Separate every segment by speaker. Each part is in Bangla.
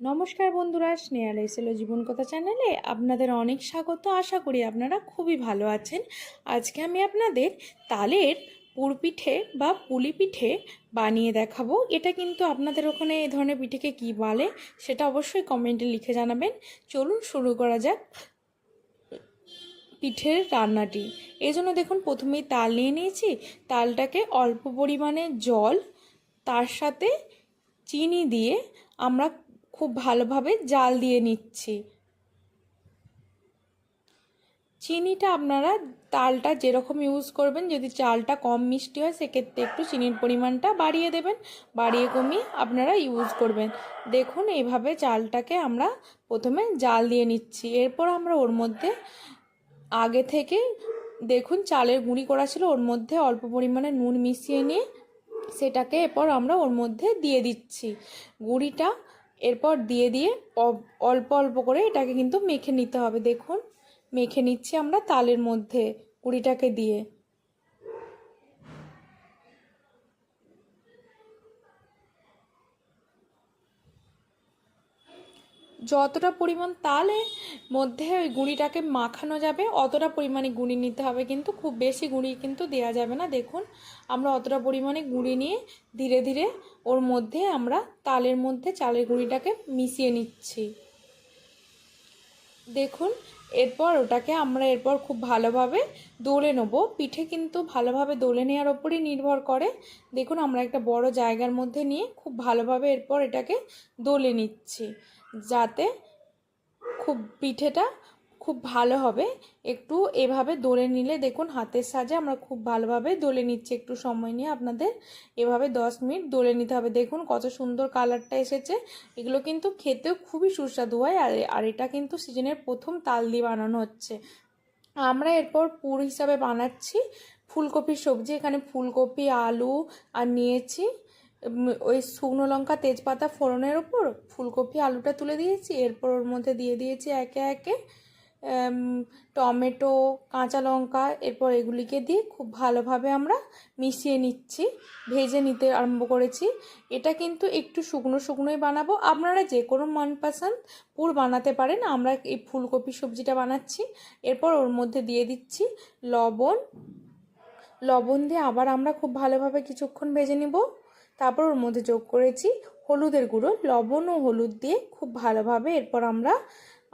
Speaker 1: নমস্কার বন্ধুরা, স্নেহাল এসেল জীবন কথা চ্যানেলে আপনাদের অনেক স্বাগত। আশা করি আপনারা খুবই ভালো আছেন। আজকে আমি আপনাদের তালের পুরপিঠে বা পুলি পিঠে বানিয়ে দেখাবো। এটা কিন্তু আপনাদের ওখানে এ ধরনের পিঠেকে কী বলে সেটা অবশ্যই কমেন্টে লিখে জানাবেন। চলুন শুরু করা যাক পিঠের রান্নাটি। এই জন্য দেখুন, প্রথমেই তাল নিয়ে নিয়েছি। তালটাকে অল্প পরিমাণে জল, তার সাথে চিনি দিয়ে আমরা খুব ভালোভাবে জাল দিয়ে নিচ্ছি। চিনিটা আপনারা তালটা যেরকম ইউজ করবেন, যদি চালটা কম মিষ্টি হয়, সেক্ষেত্রে একটু চিনির পরিমাণটা বাড়িয়ে দেবেন। বাড়িয়ে কমিয়ে আপনারা ইউজ করবেন। দেখুন এইভাবে চালটাকে আমরা প্রথমে জাল দিয়ে নিচ্ছি। এরপর আমরা ওর মধ্যে আগে থেকে দেখুন, চালের গুঁড়ি করা ছিল, ওর মধ্যে অল্প পরিমাণে নুন মিশিয়ে নিয়ে সেটাকে এরপর আমরা ওর মধ্যে দিয়ে দিচ্ছি। গুঁড়িটা এরপর দিয়ে দিয়ে অল্প অল্প করে এটাকে কিন্তু মেখে নিতে হবে। দেখুন, মেখে নিচ্ছি আমরা তালের মধ্যে কুড়িটাকে দিয়ে। যতটা পরিমাণ তালে মধ্যে ওই গুঁড়িটাকে মাখানো যাবে, অতটা পরিমাণে গুঁড়ি নিতে হবে কিন্তু, খুব বেশি গুঁড়ি কিন্তু দেওয়া যাবে না। দেখুন, আমরা অতটা পরিমাণে গুঁড়ি নিয়ে ধীরে ধীরে ওর মধ্যে আমরা তালের মধ্যে চালের গুঁড়িটাকে মিশিয়ে নিচ্ছি। দেখুন, এরপর ওটাকে আমরা এরপর খুব ভালোভাবে দোলে নেব। পিঠে কিন্তু ভালোভাবে দোলে নেওয়ার ওপরই নির্ভর করে। দেখুন, আমরা একটা বড় জায়গার মধ্যে নিয়ে খুব ভালোভাবে এরপর এটাকে দোলে নিচ্ছি। যাতে খুব পিঠেটা খুব ভালো হবে। একটু এভাবে দোলে নিলে দেখুন হাতের সাজে আমরা খুব ভালোভাবে দোলে নিচ্ছি। একটু সময় নিয়ে আপনাদের এভাবে দশ মিনিট দোলে নিতে হবে। দেখুন কত সুন্দর কালারটা এসেছে। এগুলো কিন্তু খেতেও খুবই সুস্বাদু হয় আর আর এটা কিন্তু সিজনের প্রথম তাল দিয়ে বানানো হচ্ছে। আমরা এরপর পুর হিসাবে বানাচ্ছি ফুলকপির সবজি। এখানে ফুলকপি, আলু আর নিয়েছি। ওই শুকনো লঙ্কা, তেজপাতা ফোড়নের ওপর ফুলকপি, আলুটা তুলে দিয়েছি। এরপর ওর মধ্যে দিয়ে দিয়েছি একে একে টমেটো, কাঁচা লঙ্কা। এরপর এগুলিকে দিয়ে খুব ভালোভাবে আমরা মিশিয়ে নিচ্ছি, ভেজে নিতে আরম্ভ করেছি। এটা কিন্তু একটু শুকনো শুকনোই বানাবো। আপনারা যে কোনো মনপসন্দ পুর বানাতে পারেন। আমরা এই ফুলকপি সবজিটা বানাচ্ছি। এরপর ওর মধ্যে দিয়ে দিচ্ছি লবণ। লবণ দিয়ে আবার আমরা খুব ভালোভাবে কিছুক্ষণ ভেজে নিব। তারপর ওর মধ্যে যোগ করেছি হলুদের গুঁড়ো, লবণ ও হলুদ দিয়ে খুব ভালোভাবে এরপর আমরা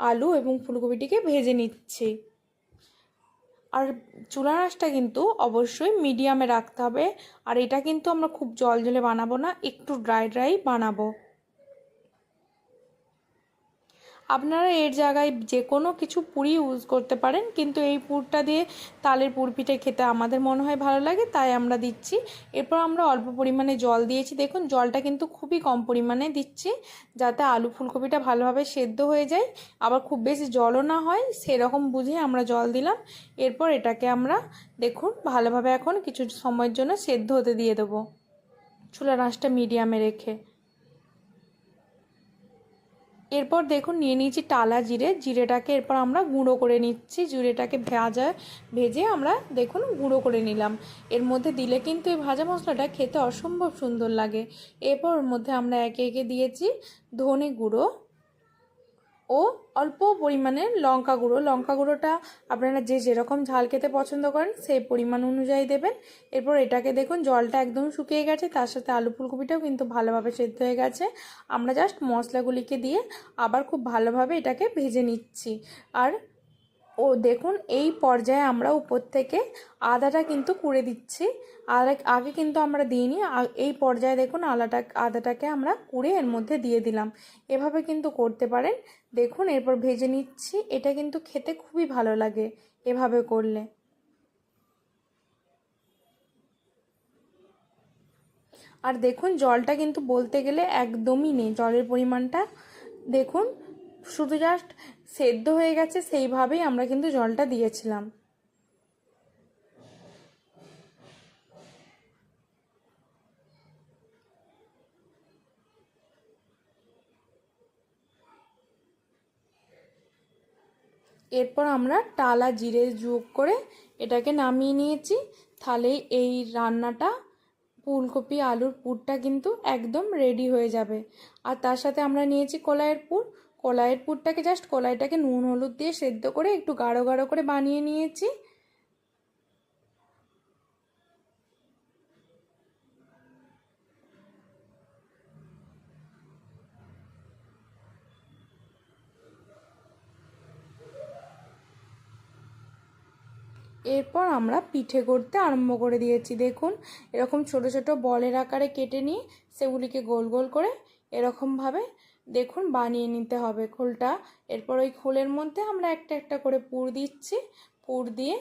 Speaker 1: আলু এবং ফুলকপিটিকে ভেজে নিচ্ছি। আর চুলা আঁচটা কিন্তু অবশ্যই মিডিয়ামে রাখতে হবে। আর এটা কিন্তু আমরা খুব জল জলে বানাবো না, একটু ড্রাই ড্রাই বানাবো। আপনারা এর জায়গায় যে কোনো কিছু পুরি ইউজ করতে পারেন, কিন্তু এই পুরটা দিয়ে তালের পুর পিঠে খেতে আমাদের মনে হয় ভালো লাগে, তাই আমরা দিচ্ছি। এরপর আমরা অল্প পরিমাণে জল দিয়েছি। দেখুন, জলটা কিন্তু খুবই কম পরিমাণে দিচ্ছি, যাতে আলু ফুলকপিটা ভালোভাবে সেদ্ধ হয়ে যায়। আবার খুব বেশি জলও না হয়, সেরকম বুঝে আমরা জল দিলাম। এরপর এটাকে আমরা, দেখুন, ভালোভাবে এখন কিছু সময়ের জন্য সেদ্ধ হতে দিয়ে দেবো। চুলার আঁচটা মিডিয়ামে রেখে। এরপর দেখুন, নিয়ে নিয়েছি টালা জিরে। জিরেটাকে এরপর আমরা গুঁড়ো করে নিচ্ছি। জিরেটাকে ভাজা, ভেজে আমরা দেখুন গুঁড়ো করে নিলাম। এর মধ্যে দিলে কিন্তু এই ভাজা মশলাটা খেতে অসম্ভব সুন্দর লাগে। এরপর মধ্যে আমরা একে একে দিয়েছি ধনে গুঁড়ো। ও অল্প পরিমাণে লঙ্কা গুঁড়ো। লঙ্কা গুঁড়োটা আপনারা যে যেরকম ঝাল খেতে পছন্দ করেন, সেই পরিমাণ অনুযায়ী দেবেন। এরপর এটাকে দেখুন, জলটা একদম শুকিয়ে গেছে, তার সাথে আলু ফুলকপিটাও কিন্তু ভালোভাবে সেদ্ধ হয়ে গেছে। আমরা জাস্ট মশলাগুলিকে দিয়ে আবার খুব ভালোভাবে এটাকে ভেজে নিচ্ছি। আর ও দেখুন, এই পর্যায়ে আমরা উপর থেকে আদাটা কিন্তু কুড়ে দিচ্ছি। আদা আগে কিন্তু আমরা দিইনি এই পর্যায়ে দেখুন আলাটা, আদাটাকে আমরা কুড়ে এর মধ্যে দিয়ে দিলাম। এভাবে কিন্তু করতে পারেন। দেখুন, এরপর ভেজে নিচ্ছি। এটা কিন্তু খেতে খুবই ভালো লাগে এভাবে করলে। আর দেখুন, জলটা কিন্তু বলতে গেলে একদমই নেই। জলের পরিমাণটা দেখুন, শুধু জাস্ট সেদ্ধ হয়ে গেছে, সেইভাবেই আমরা কিন্তু জলটা দিয়েছিলাম। এরপর আমরা টালা জিরে যোগ করে এটাকে নামিয়ে নিয়েছি। তাহলে এই রান্নাটা ফুলকপি, আলুর পুরটা কিন্তু একদম রেডি হয়ে যাবে। আর তার সাথে আমরা নিয়েছি কলাইয়ের পুর। কলাইয়ের পুরটাকে জাস্ট কলাইটাকে নুন, হলুদ দিয়ে সেদ্ধ করে একটু গাঢ় গাঢ় করে বানিয়ে নিয়েছি। এরপর আমরা পিঠে করতে আরম্ভ করে দিয়েছি। দেখুন, এরকম ছোট ছোট বলের আকারে কেটে নিয়ে সেগুলিকে গোল গোল করে এরকমভাবে দেখুন বানিয়ে নিতে হবে খোলটা। এরপর ওই খোলের মধ্যে আমরা একটা একটা করে পুর দিচ্ছি। পুর দিয়ে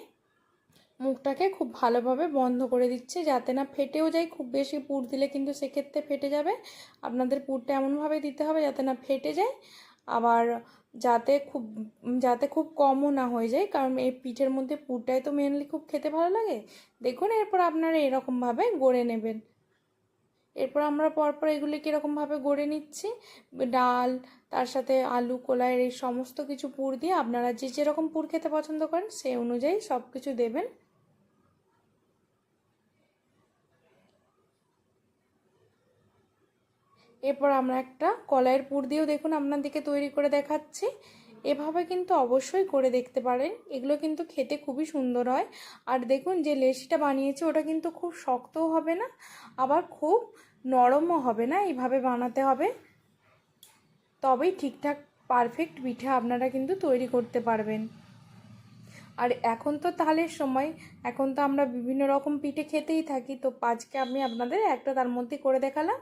Speaker 1: মুখটাকে খুব ভালোভাবে বন্ধ করে দিচ্ছে যাতে না ফেটেও যায়। খুব বেশি পুর দিলে কিন্তু সেক্ষেত্রে ফেটে যাবে। আপনাদের পুরটা এমনভাবে দিতে হবে যাতে না ফেটে যায়। আবার যাতে খুব যাতে খুব কমও না হয়ে যায়, কারণ এই পিঠের মধ্যে পুরটাই তো মেনলি খুব খেতে ভালো লাগে। দেখুন, এরপর আপনারা এরকমভাবে গড়ে নেবেন। এরপর আমরা পরপর এগুলিকে এরকমভাবে গড়ে নিচ্ছি? ডাল, তার সাথে আলু কোলাইয়ের এই সমস্ত কিছু পুর দিয়ে আপনারা যে যেরকম পুর খেতে পছন্দ করেন, সেই অনুযায়ী সব কিছু দেবেন। এরপর আমরা একটা কলাইয়ের পুর দিয়েও দেখুন আপনাদেরকে তৈরি করে দেখাচ্ছি। এভাবে কিন্তু অবশ্যই করে দেখতে পারেন। এগুলো কিন্তু খেতে খুবই সুন্দর হয়। আর দেখুন যে লেসিটা বানিয়েছি, ওটা কিন্তু খুব শক্তও হবে না, আবার খুব নরমও হবে না, এইভাবে বানাতে হবে। তবেই ঠিকঠাক পারফেক্ট পিঠে আপনারা কিন্তু তৈরি করতে পারবেন। আর এখন তো তালের সময়, এখন তো আমরা বিভিন্ন রকম পিঠে খেতেই থাকি। তো আজকে আমি আপনাদের একটা তার মধ্যে করে দেখালাম।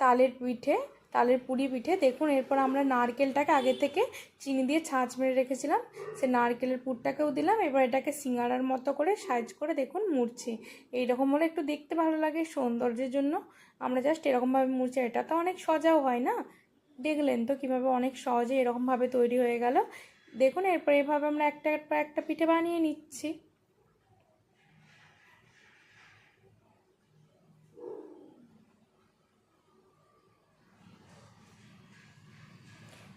Speaker 1: তালের পিঠে, তালের পুরি পিঠে। দেখুন, এরপর আমরা নারকেলটাকে আগে থেকে চিনি দিয়ে ছাঁচ মেরে রেখেছিলাম। সে নারকেলের পুরটাকেও দিলাম। এবার এটাকে সিঙ্গারার মতো করে সাইজ করে দেখুন মুড়ছি। এইরকম হলে একটু দেখতে ভালো লাগে সৌন্দর্যের জন্য। আমরা জাস্ট এরকমভাবে মুড়ছি। এটা তো অনেক সজাও হয় না? দেখলেন তো কীভাবে অনেক সহজে এরকমভাবে তৈরি হয়ে গেল। দেখুন, এরপর এভাবে আমরা একটা একটা পিঠে বানিয়ে নিচ্ছি।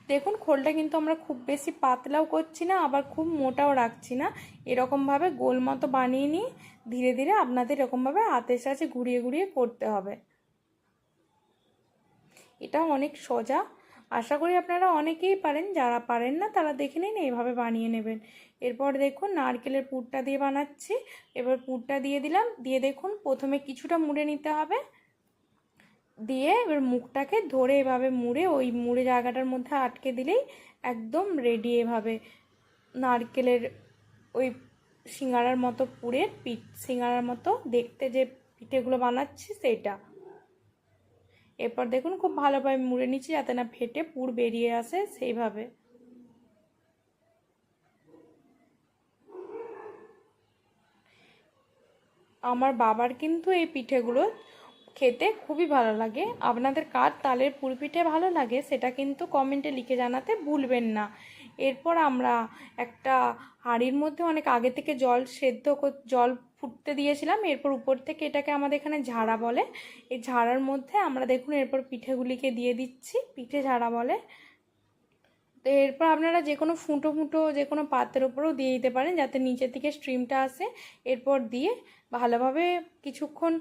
Speaker 1: দেখুন, খোলটা কিন্তু আমরা খুব বেশি পাতলাও করছি না, আবার খুব মোটাও রাখছি না। এরকমভাবে গোল মতো বানিয়ে নিয়ে ধীরে ধীরে আপনাদের এরকমভাবে হাতের সাহায্যে ঘুরিয়ে ঘুরিয়ে করতে হবে। এটা অনেক সোজা। আশা করি আপনারা অনেকেই পারেন, যারা পারেন না তারা দেখে নিন, এইভাবে বানিয়ে নেবেন। এরপর দেখুন, নারকেলের পুরটা দিয়ে বানাচ্ছি। এবার পুরটা দিয়ে দিলাম। দিয়ে দেখুন, প্রথমে কিছুটা মুড়ে নিতে হবে। দিয়ে এবার মুখটাকে ধরে এভাবে মুড়ে, ওই মুড়ে জায়গাটার মধ্যে আটকে দিলেই একদম রেডি এভাবে নারকেলের ওই সিঙ্গারার মতো পুরের পিঠ, সিঙ্গারার মতো দেখতে যে পিঠেগুলো বানাচ্ছি সেটা। এরপর দেখুন খুব ভালোভাবে মুড়ে নিচ্ছি যাতে না ফেটে পুর বেরিয়ে আসে সেইভাবে। আমার বাবার কিন্তু এই পিঠেগুলো খেতে খুবই ভালো লাগে। আপনাদের কার তালের পুরপিঠে ভালো লাগে সেটা কিন্তু কমেন্টে লিখে জানাতে ভুলবেন না। এরপর আমরা একটা হাঁড়ির মধ্যে অনেক আগে থেকে জল সেদ্ধ জল ফুটতে দিয়েছিলাম। এরপর উপর থেকে এটাকে আমাদের এখানে ঝাড়া বলে। এই ঝাড়ার মধ্যে আমরা দেখুন এরপর পিঠেগুলিকে দিয়ে দিচ্ছি। পিঠে ঝাড়া বলে। এরপর আপনারা যে কোনো ফুটো ফুটো যে কোনো পাত্রের ওপরেও দিয়ে দিতে পারেন যাতে নিচের দিকে স্ট্রিমটা আসে। এরপর দিয়ে ভালোভাবে কিছুক্ষণ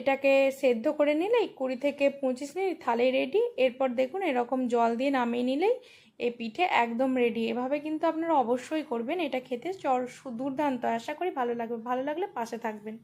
Speaker 1: এটাকে সেদ্ধ করে নিলেই কুড়ি থেকে পঁচিশ মিনিট থালে রেডি এরপর দেখুন এরকম জল দিয়ে নামিয়ে নিলেই এই পিঠে একদম রেডি এভাবে কিন্তু আপনারা অবশ্যই করবেন। এটা খেতে চর দুর্দান্ত আশা করি ভালো লাগবে। ভালো লাগলে পাশে থাকবেন।